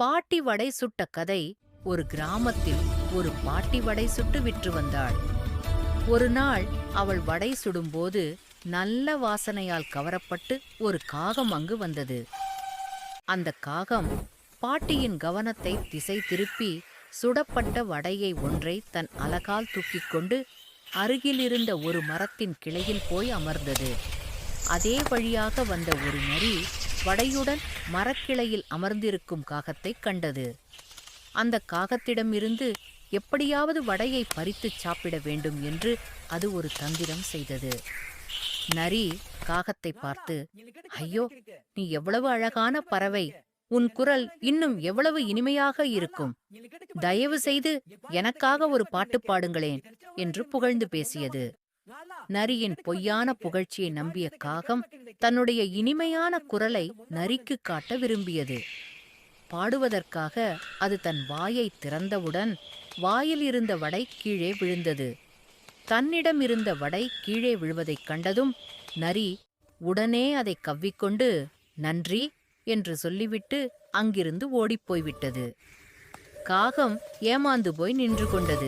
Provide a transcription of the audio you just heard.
பாட்டி வடை சுட்ட கதை ஒரு கிராமத்தில் ஒரு பாட்டி வடை சுட்டு விற்று வந்தாள். ஒரு நாள் அவள் வடை சுடும்போது நல்ல வாசனையால் கவரப்பட்டு ஒரு காகம் அங்கு வந்தது. அந்த காகம் பாட்டியின் கவனத்தை திசை திருப்பி சுடப்பட்ட வடையை ஒன்றை தன் அலகால் தூக்கிக் கொண்டு அருகிலிருந்த ஒரு மரத்தின் கிளையில் போய் அமர்ந்தது. அதே வழியாக வந்த ஒரு நரி வடையுடன் மரக்கிளையில் அமர்ந்திருக்கும் காகத்தைக் கண்டது. அந்த காகத்திடமிருந்து எப்படியாவது வடையை பறித்துச் சாப்பிட வேண்டும் என்று அது ஒரு தந்திரம் செய்தது. நரி காகத்தை பார்த்து ஐயோ நீ எவ்வளவு அழகான பறவை. உன் குரல் இன்னும் எவ்வளவு இனிமையாக இருக்கும். தயவு செய்து எனக்காக ஒரு பாட்டு பாடுங்களேன் என்று புகழ்ந்து பேசியது. நரியின் பொய்யான புகழ்ச்சியை நம்பிய காகம் தன்னுடைய இனிமையான குரலை நரிக்கு காட்ட விரும்பியது. பாடுவதற்காக அது தன் வாயை திறந்தவுடன் வாயில் இருந்த வடை கீழே விழுந்தது. தன்னிடம் இருந்த வடை கீழே விழுவதைக் கண்டதும் நரி உடனே அதை கவ்விக்கொண்டு நன்றி என்று சொல்லிவிட்டு அங்கிருந்து ஓடிப்போய்விட்டது காகம் ஏமாந்து போய் நின்று கொண்டது.